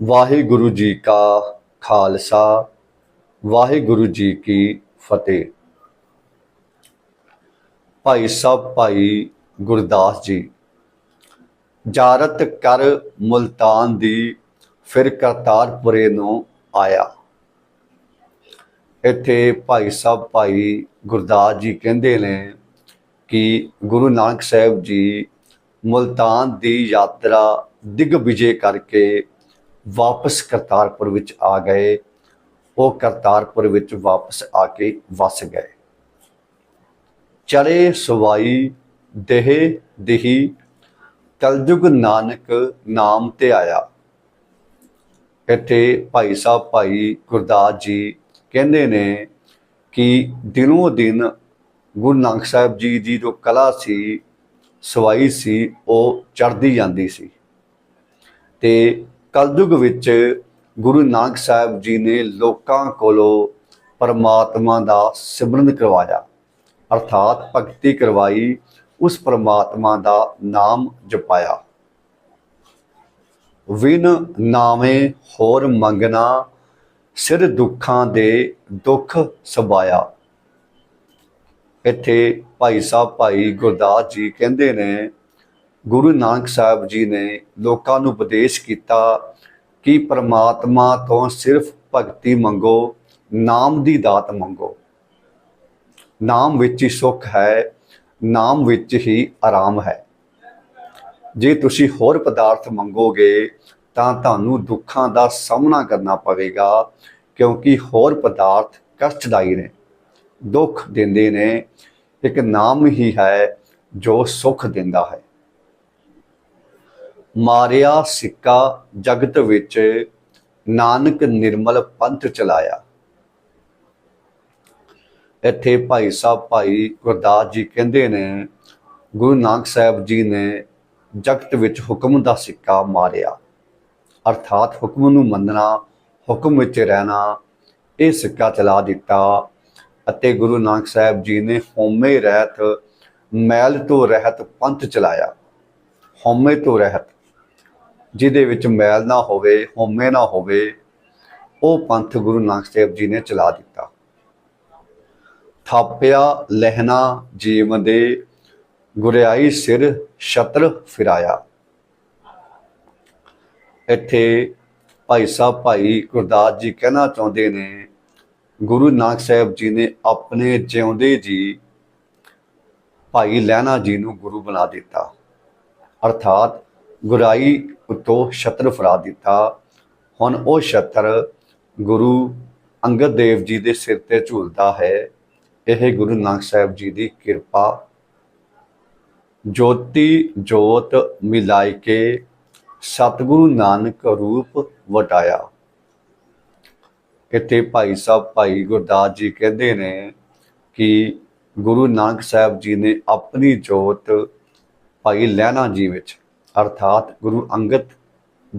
ਵਾਹਿਗੁਰੂ ਜੀ ਕਾ ਖਾਲਸਾ, ਵਾਹਿਗੁਰੂ ਜੀ ਕੀ ਫਤਿਹ। ਭਾਈ ਸਾਹਿਬ, ਭਾਈ ਗੁਰਦਾਸ ਜੀ, ਜਾਰਤ ਕਰ ਮੁਲਤਾਨ ਦੀ ਫਿਰ ਕਰਤਾਰਪੁਰੇ ਨੂੰ ਆਇਆ। ਇੱਥੇ ਭਾਈ ਸਾਹਿਬ, ਭਾਈ ਗੁਰਦਾਸ ਜੀ ਕਹਿੰਦੇ ਨੇ ਕਿ ਗੁਰੂ ਨਾਨਕ ਸਾਹਿਬ ਜੀ ਮੁਲਤਾਨ ਦੀ ਯਾਤਰਾ ਦਿਗਵਿਜੇ ਕਰਕੇ ਵਾਪਸ ਕਰਤਾਰਪੁਰ ਵਿੱਚ ਆ ਗਏ। ਉਹ ਕਰਤਾਰਪੁਰ ਵਿੱਚ ਵਾਪਸ ਆ ਕੇ ਵਸ ਗਏ। ਚੜੇ ਸਵਾਈ ਦੇਹ ਦੇਹੀ, ਕਲਯੁਗ ਨਾਨਕ ਨਾਮ ਤੇ ਆਇਆ। ਇੱਥੇ ਭਾਈ ਸਾਹਿਬ, ਭਾਈ ਗੁਰਦਾਸ ਜੀ ਕਹਿੰਦੇ ਨੇ ਕਿ ਦਿਨੋਂ ਦਿਨ ਗੁਰੂ ਨਾਨਕ ਸਾਹਿਬ ਜੀ ਦੀ ਜੋ ਕਲਾ ਸੀ, ਸਵਾਈ ਸੀ, ਉਹ ਚੜਦੀ ਜਾਂਦੀ ਸੀ। ਤੇ ਕਲਯੁਗ ਵਿੱਚ ਗੁਰੂ ਨਾਨਕ ਸਾਹਿਬ ਜੀ ਨੇ ਲੋਕਾਂ ਕੋਲੋਂ ਪਰਮਾਤਮਾ ਦਾ ਸਿਮਰਨ ਕਰਵਾਇਆ। ਅਰਥਾਤ ਭਗਤੀ ਕਰਵਾਈ, ਉਸ ਪਰਮਾਤਮਾ ਦਾ ਨਾਮ ਜਪਾਇਆ। ਵਿਨ ਨਾਵੇਂ ਹੋਰ ਮੰਗਣਾ, ਸਿਰ ਦੁੱਖਾਂ ਦੇ ਦੁੱਖ ਸਬਾਇਆ। ਇੱਥੇ ਭਾਈ ਸਾਹਿਬ, ਭਾਈ ਗੁਰਦਾਸ ਜੀ ਕਹਿੰਦੇ ਨੇ ਗੁਰੂ ਨਾਨਕ ਸਾਹਿਬ ਜੀ ਨੇ ਲੋਕਾਂ ਨੂੰ ਉਪਦੇਸ਼ ਕੀਤਾ ਕਿ ਪ੍ਰਮਾਤਮਾ ਤੋਂ ਸਿਰਫ ਭਗਤੀ ਮੰਗੋ, ਨਾਮ ਦੀ ਦਾਤ ਮੰਗੋ। ਨਾਮ ਵਿੱਚ ਹੀ ਸੁੱਖ ਹੈ, ਨਾਮ ਵਿੱਚ ਹੀ ਆਰਾਮ ਹੈ। ਜੇ ਤੁਸੀਂ ਹੋਰ ਪਦਾਰਥ ਮੰਗੋਗੇ, ਤਾਂ ਤੁਹਾਨੂੰ ਦੁੱਖਾਂ ਦਾ ਸਾਹਮਣਾ ਕਰਨਾ ਪਵੇਗਾ, ਕਿਉਂਕਿ ਹੋਰ ਪਦਾਰਥ ਕਸ਼ਟਦਾਈ ਨੇ, ਦੁੱਖ ਦਿੰਦੇ ਨੇ। ਇੱਕ ਨਾਮ ਹੀ ਹੈ ਜੋ ਸੁੱਖ ਦਿੰਦਾ ਹੈ। ਮਾਰਿਆ ਸਿੱਕਾ ਜਗਤ ਵਿੱਚ ਨਾਨਕ ਨਿਰਮਲ ਪੰਥ ਚਲਾਇਆ। ਇੱਥੇ ਭਾਈ ਸਾਹਿਬ ਭਾਈ ਗੁਰਦਾਸ ਜੀ ਕਹਿੰਦੇ ਨੇ, ਗੁਰੂ ਨਾਨਕ ਸਾਹਿਬ ਜੀ ਨੇ ਜਗਤ ਵਿੱਚ ਹੁਕਮ ਦਾ ਸਿੱਕਾ ਮਾਰਿਆ। ਅਰਥਾਤ ਹੁਕਮ ਨੂੰ ਮੰਨਣਾ, ਹੁਕਮ ਵਿੱਚ ਰਹਿਣਾ, ਇਹ ਸਿੱਕਾ ਚਲਾ ਦਿੱਤਾ ਅਤੇ ਗੁਰੂ ਨਾਨਕ ਸਾਹਿਬ ਜੀ ਨੇ ਹਉਮੈ ਰਹਿਤ, ਮੈਲ ਤੋਂ ਰਹਿਤ ਪੰਥ ਚਲਾਇਆ। ਹਉਮੈ ਤੋਂ ਰਹਿਤ ਜਿਹਦੇ ਵਿੱਚ ਮੈਲ ਨਾ ਹੋਵੇ ਹੋਮੇ ਨਾ ਹੋਵੇ, ਉਹ ਪੰਥ ਗੁਰੂ ਨਾਨਕ ਸਾਹਿਬ ਜੀ ਨੇ ਚਲਾ ਦਿੱਤਾ। ਥਾਪਿਆ ਲਹਿਣਾ ਜੀਵ ਦੇ, ਗੁਰਿਆਈ ਸਿਰ ਛਤਰ ਫਿਰਾਇਆ। ਇੱਥੇ ਭਾਈ ਸਾਹਿਬ, ਭਾਈ ਗੁਰਦਾਸ ਜੀ ਕਹਿਣਾ ਚਾਹੁੰਦੇ ਨੇ, ਗੁਰੂ ਨਾਨਕ ਸਾਹਿਬ ਜੀ ਨੇ ਆਪਣੇ ਜਿਉਂਦੇ ਜੀ ਭਾਈ ਲਹਿਣਾ ਜੀ ਨੂੰ ਗੁਰੂ ਬਣਾ ਦਿੱਤਾ। ਅਰਥਾਤ ਗੁਰਾਈ ਉਤੋਂ ਛਤਰ ਫਰਾ ਦਿੱਤਾ। ਹੁਣ ਉਹ ਛਤਰ ਗੁਰੂ ਅੰਗਦ ਦੇਵ ਜੀ ਦੇ ਸਿਰ ਤੇ ਝੂਲਦਾ ਹੈ। ਇਹ ਗੁਰੂ ਨਾਨਕ ਸਾਹਿਬ ਜੀ ਦੀ ਕਿਰਪਾ। ਜੋਤੀ ਜੋਤ ਮਿਲਾਈ ਕੇ ਸਤਿਗੁਰੂ ਨਾਨਕ ਰੂਪ ਵਟਾਇਆ। ਇੱਥੇ ਭਾਈ ਸਾਹਿਬ ਭਾਈ ਗੁਰਦਾਸ ਜੀ ਕਹਿੰਦੇ ਨੇ ਕਿ ਗੁਰੂ ਨਾਨਕ ਸਾਹਿਬ ਜੀ ਨੇ ਆਪਣੀ ਜੋਤ ਭਾਈ ਲਹਿਣਾ ਜੀ ਵਿੱਚ ਅਰਥਾਤ ਗੁਰੂ ਅੰਗਦ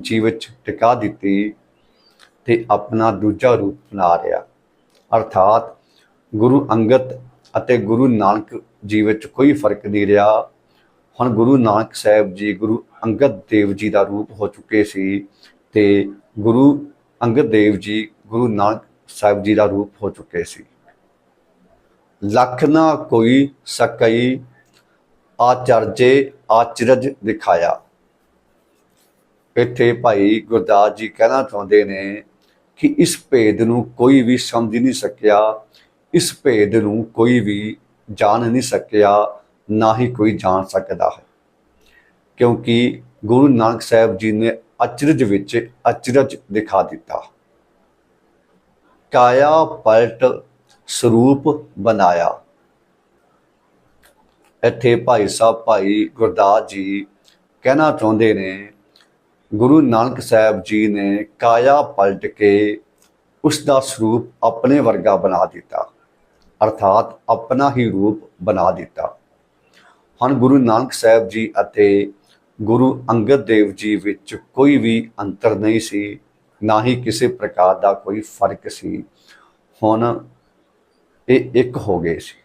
ਜੀ ਵਿੱਚ ਟਿਕਾ ਦਿੱਤੀ ਤੇ ਆਪਣਾ ਦੂਜਾ ਰੂਪ ਬਣਾ ਰਿਹਾ ਅਰਥਾਤ ਗੁਰੂ ਅੰਗਦ ਅਤੇ ਗੁਰੂ ਨਾਨਕ ਜੀ ਵਿੱਚ ਕੋਈ ਫ਼ਰਕ ਨਹੀਂ ਰਿਹਾ। ਹੁਣ ਗੁਰੂ ਨਾਨਕ ਸਾਹਿਬ ਜੀ ਗੁਰੂ ਅੰਗਦ ਦੇਵ ਜੀ ਦਾ ਰੂਪ ਹੋ ਚੁੱਕੇ ਸੀ ਤੇ ਗੁਰੂ ਅੰਗਦ ਦੇਵ ਜੀ ਗੁਰੂ ਨਾਨਕ ਸਾਹਿਬ ਜੀ ਦਾ ਰੂਪ ਹੋ ਚੁੱਕੇ ਸੀ। ਲੱਖ ਨਾ ਕੋਈ ਸਕਈ ਆਚਰਜੇ ਆਚਰਜ ਦਿਖਾਇਆ। ਇੱਥੇ ਭਾਈ ਗੁਰਦਾਸ ਜੀ ਕਹਿਣਾ ਚਾਹੁੰਦੇ ਨੇ ਕਿ ਇਸ ਭੇਦ ਨੂੰ ਕੋਈ ਵੀ ਸਮਝ ਨਹੀਂ ਸਕਿਆ, ਇਸ ਭੇਦ ਨੂੰ ਕੋਈ ਵੀ ਜਾਣ ਨਹੀਂ ਸਕਿਆ, ਨਾ ਹੀ ਕੋਈ ਜਾਣ ਸਕਦਾ ਹੈ। ਕਿਉਂਕਿ ਗੁਰੂ ਨਾਨਕ ਸਾਹਿਬ ਜੀ ਨੇ ਅਚਰਜ ਵਿੱਚ ਅਚਰਜ ਦਿਖਾ ਦਿੱਤਾ। ਕਾਇਆ ਪਲਟ ਸਰੂਪ ਬਣਾਇਆ। ਇੱਥੇ ਭਾਈ ਸਾਹਿਬ, ਭਾਈ ਗੁਰਦਾਸ ਜੀ ਕਹਿਣਾ ਚਾਹੁੰਦੇ ਨੇ ਗੁਰੂ ਨਾਨਕ ਸਾਹਿਬ ਜੀ ਨੇ ਕਾਇਆ ਪਲਟ ਕੇ ਉਸ ਦਾ ਸਰੂਪ ਆਪਣੇ ਵਰਗਾ ਬਣਾ ਦਿੱਤਾ, ਅਰਥਾਤ ਆਪਣਾ ਹੀ ਰੂਪ ਬਣਾ ਦਿੱਤਾ। ਹੁਣ ਗੁਰੂ ਨਾਨਕ ਸਾਹਿਬ ਜੀ ਅਤੇ ਗੁਰੂ ਅੰਗਦ ਦੇਵ ਜੀ ਵਿੱਚ ਕੋਈ ਵੀ ਅੰਤਰ ਨਹੀਂ ਸੀ, ਨਾ ਹੀ ਕਿਸੇ ਪ੍ਰਕਾਰ ਦਾ ਕੋਈ ਫ਼ਰਕ ਸੀ। ਹੁਣ ਇਹ ਇੱਕ ਹੋ ਗਏ ਸੀ।